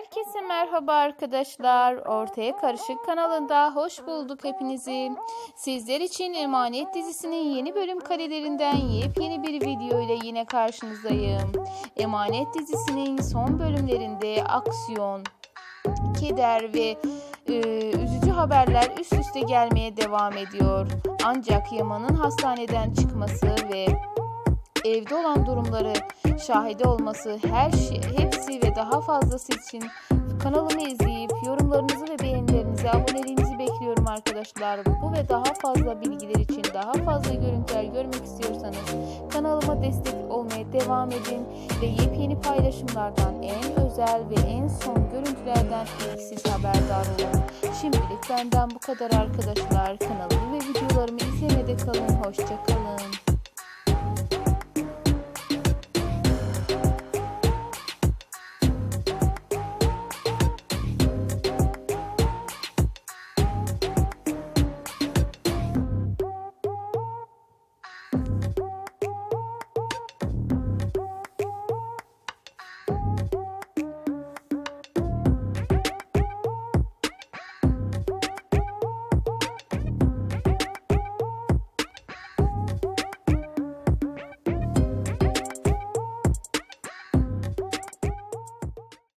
Herkese merhaba arkadaşlar. Ortaya Karışık kanalında hoş bulduk hepinizi. Sizler için Emanet dizisinin yeni bölüm karelerinden yepyeni bir video ile yine karşınızdayım. Emanet dizisinin son bölümlerinde aksiyon, keder ve e, üzücü haberler üst üste gelmeye devam ediyor. Ancak Yaman'ın hastaneden çıkması ve evde olan durumları şahide olması her şey hepsi ve daha fazlası için kanalımı izleyip yorumlarınızı ve beğenilerinizi aboneliğinizi bekliyorum arkadaşlar. Bu ve daha fazla bilgiler için daha fazla görüntüler görmek istiyorsanız kanalıma destek olmaya devam edin ve yepyeni paylaşımlardan en özel ve en son görüntülerden ilk siz haberdar olun. Şimdilik benden bu kadar arkadaşlar. Kanalımı ve videolarımı izlemede kalın. Hoşça kalın.